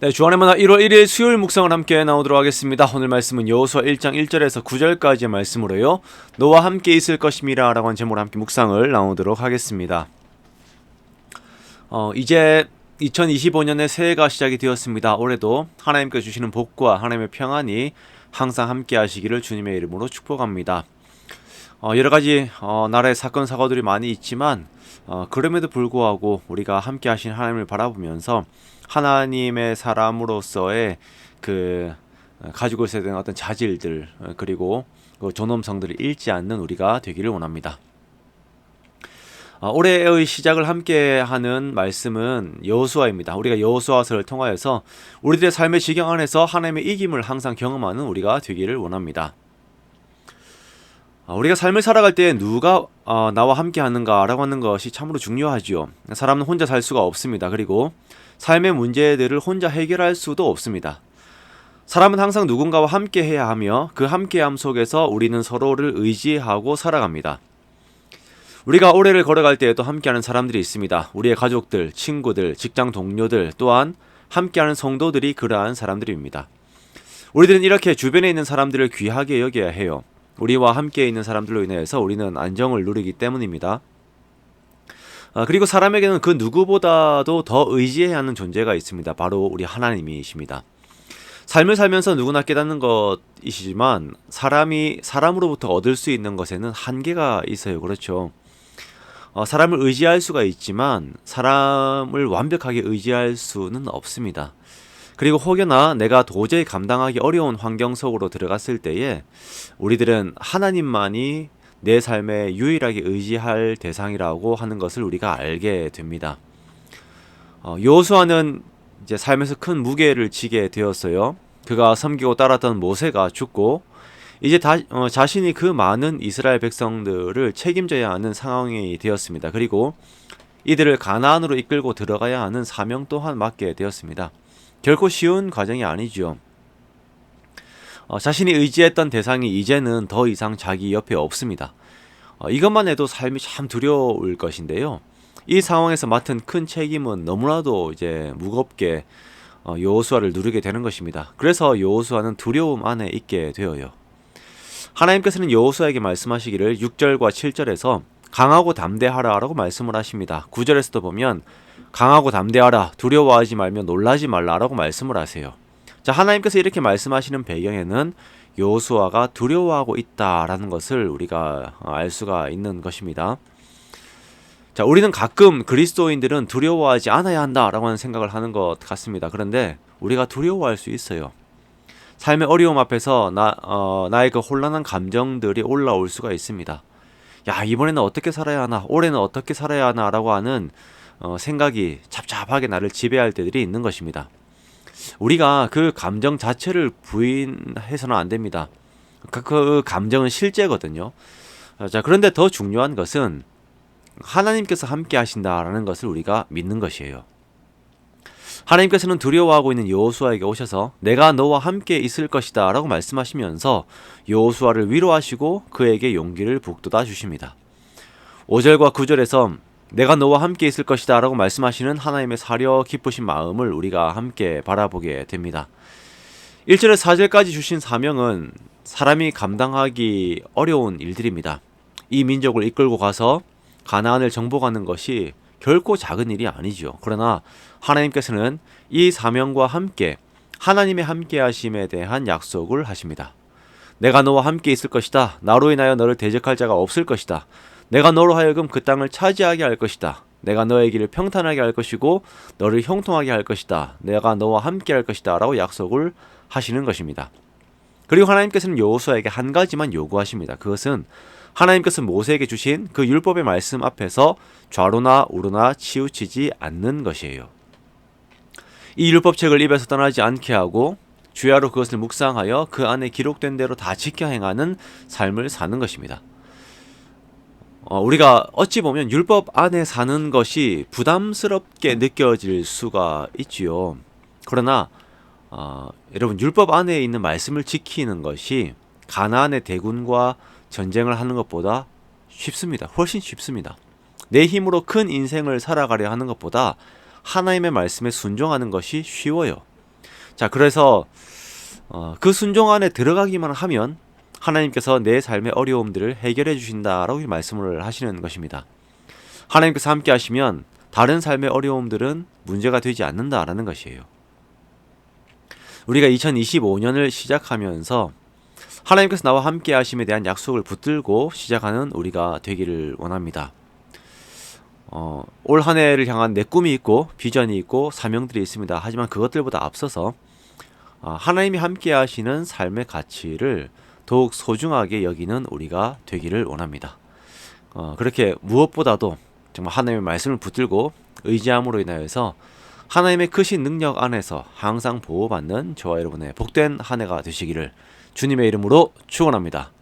네, 주안의 만화 1월 1일 수요일 묵상을 함께 나오도록 하겠습니다. 오늘 말씀은 여호수아 1장 1절에서 9절까지의 말씀으로요. 너와 함께 있을 것임이라 라고 하는 제목으로 함께 묵상을 나오도록 하겠습니다. 어, 이제 2025년의 새해가 시작이 되었습니다. 올해도 하나님께 주시는 복과 하나님의 평안이 항상 함께 하시기를 주님의 이름으로 축복합니다. 어, 여러 가지 어, 나라의 사건 사고들이 많이 있지만 어, 그럼에도 불구하고 우리가 함께 하신 하나님을 바라보면서 하나님의 사람으로서의 그 어, 가지고 있어야 되는 어떤 자질들 어, 그리고 그 존엄성들을 잃지 않는 우리가 되기를 원합니다. 어, 올해의 시작을 함께 하는 말씀은 여호수아입니다. 우리가 여호수아서를 통하여서 우리들의 삶의 지경 안에서 하나님의 이김을 항상 경험하는 우리가 되기를 원합니다. 우리가 삶을 살아갈 때 누가 나와 함께 하는가라고 하는 것이 참으로 중요하지요. 사람은 혼자 살 수가 없습니다. 그리고 삶의 문제들을 혼자 해결할 수도 없습니다. 사람은 항상 누군가와 함께 해야 하며 그 함께함 속에서 우리는 서로를 의지하고 살아갑니다. 우리가 올해를 걸어갈 때에도 함께하는 사람들이 있습니다. 우리의 가족들, 친구들, 직장 동료들 또한 함께하는 성도들이 그러한 사람들입니다. 우리들은 이렇게 주변에 있는 사람들을 귀하게 여겨야 해요. 우리와 함께 있는 사람들로 인해서 우리는 안정을 누리기 때문입니다. 아, 그리고 사람에게는 그 누구보다도 더 의지해야 하는 존재가 있습니다. 바로 우리 하나님이십니다. 삶을 살면서 누구나 깨닫는 것이지만 사람이 사람으로부터 얻을 수 있는 것에는 한계가 있어요. 그렇죠. 어, 사람을 의지할 수가 있지만 사람을 완벽하게 의지할 수는 없습니다. 그리고 혹여나 내가 도저히 감당하기 어려운 환경 속으로 들어갔을 때에 우리들은 하나님만이 내 삶에 유일하게 의지할 대상이라고 하는 것을 우리가 알게 됩니다. 어, 요수아는 이제 삶에서 큰 무게를 지게 되었어요. 그가 섬기고 따랐던 모세가 죽고 이제 다, 어, 자신이 그 많은 이스라엘 백성들을 책임져야 하는 상황이 되었습니다. 그리고 이들을 가나안으로 이끌고 들어가야 하는 사명 또한 맡게 되었습니다. 결코 쉬운 과정이 아니죠. 어, 자신이 의지했던 대상이 이제는 더 이상 자기 옆에 없습니다. 어, 이것만 해도 삶이 참 두려울 것인데요. 이 상황에서 맡은 큰 책임은 너무나도 이제 무겁게 어, 여호수아를 누르게 되는 것입니다. 그래서 여호수아는 두려움 안에 있게 되어요. 하나님께서는 여호수아에게 말씀하시기를 6절과 7절에서 강하고 담대하라라고 말씀을 하십니다. 9절에서도 보면 강하고 담대하라 두려워하지 말며 놀라지 말라라고 말씀을 하세요. 자, 하나님께서 이렇게 말씀하시는 배경에는 요수아가 두려워하고 있다라는 것을 우리가 알 수가 있는 것입니다. 자, 우리는 가끔 그리스도인들은 두려워하지 않아야 한다라고 하는 생각을 하는 것 같습니다. 그런데 우리가 두려워할 수 있어요. 삶의 어려움 앞에서 나, 어, 나의 그 혼란한 감정들이 올라올 수가 있습니다. 야, 이번에는 어떻게 살아야 하나, 올해는 어떻게 살아야 하나라고 하는 어, 생각이 잡잡하게 나를 지배할 때들이 있는 것입니다. 우리가 그 감정 자체를 부인해서는 안 됩니다. 그, 그 감정은 실제거든요. 자, 그런데 더 중요한 것은 하나님께서 함께 하신다라는 것을 우리가 믿는 것이에요. 하나님께서는 두려워하고 있는 여호수아에게 오셔서 내가 너와 함께 있을 것이다라고 말씀하시면서 여호수아를 위로하시고 그에게 용기를 북돋아 주십니다. 5절과 9절에서 내가 너와 함께 있을 것이다 라고 말씀하시는 하나님의 사려 기쁘신 마음을 우리가 함께 바라보게 됩니다. 1절에 4절까지 주신 사명은 사람이 감당하기 어려운 일들입니다. 이 민족을 이끌고 가서 가나안을 정복하는 것이 결코 작은 일이 아니죠. 그러나 하나님께서는 이 사명과 함께 하나님의 함께 하심에 대한 약속을 하십니다. 내가 너와 함께 있을 것이다. 나로 인하여 너를 대적할 자가 없을 것이다. 내가 너로 하여금 그 땅을 차지하게 할 것이다. 내가 너의 길을 평탄하게 할 것이고 너를 형통하게 할 것이다. 내가 너와 함께 할 것이다. 라고 약속을 하시는 것입니다. 그리고 하나님께서는 여호수아에게 한 가지만 요구하십니다. 그것은 하나님께서 모세에게 주신 그 율법의 말씀 앞에서 좌로나 우로나 치우치지 않는 것이에요. 이 율법책을 입에서 떠나지 않게 하고 주야로 그것을 묵상하여 그 안에 기록된 대로 다 지켜 행하는 삶을 사는 것입니다. 어, 우리가 어찌 보면 율법 안에 사는 것이 부담스럽게 느껴질 수가 있지요. 그러나 어, 여러분 율법 안에 있는 말씀을 지키는 것이 가나안의 대군과 전쟁을 하는 것보다 쉽습니다. 훨씬 쉽습니다. 내 힘으로 큰 인생을 살아가려 하는 것보다 하나님의 말씀에 순종하는 것이 쉬워요. 자, 그래서 어, 그 순종 안에 들어가기만 하면 하나님께서 내 삶의 어려움들을 해결해 주신다라고 말씀을 하시는 것입니다. 하나님께서 함께 하시면 다른 삶의 어려움들은 문제가 되지 않는다라는 것이에요. 우리가 2025년을 시작하면서 하나님께서 나와 함께 하심에 대한 약속을 붙들고 시작하는 우리가 되기를 원합니다. 어, 올 한 해를 향한 내 꿈이 있고 비전이 있고 사명들이 있습니다. 하지만 그것들보다 앞서서 어, 하나님이 함께 하시는 삶의 가치를 더욱 소중하게 여기는 우리가 되기를 원합니다. 어, 그렇게 무엇보다도 정말 하나님의 말씀을 붙들고 의지함으로 인하여서 하나님의 크신 능력 안에서 항상 보호받는 저와 여러분의 복된 한 해가 되시기를 주님의 이름으로 축원합니다.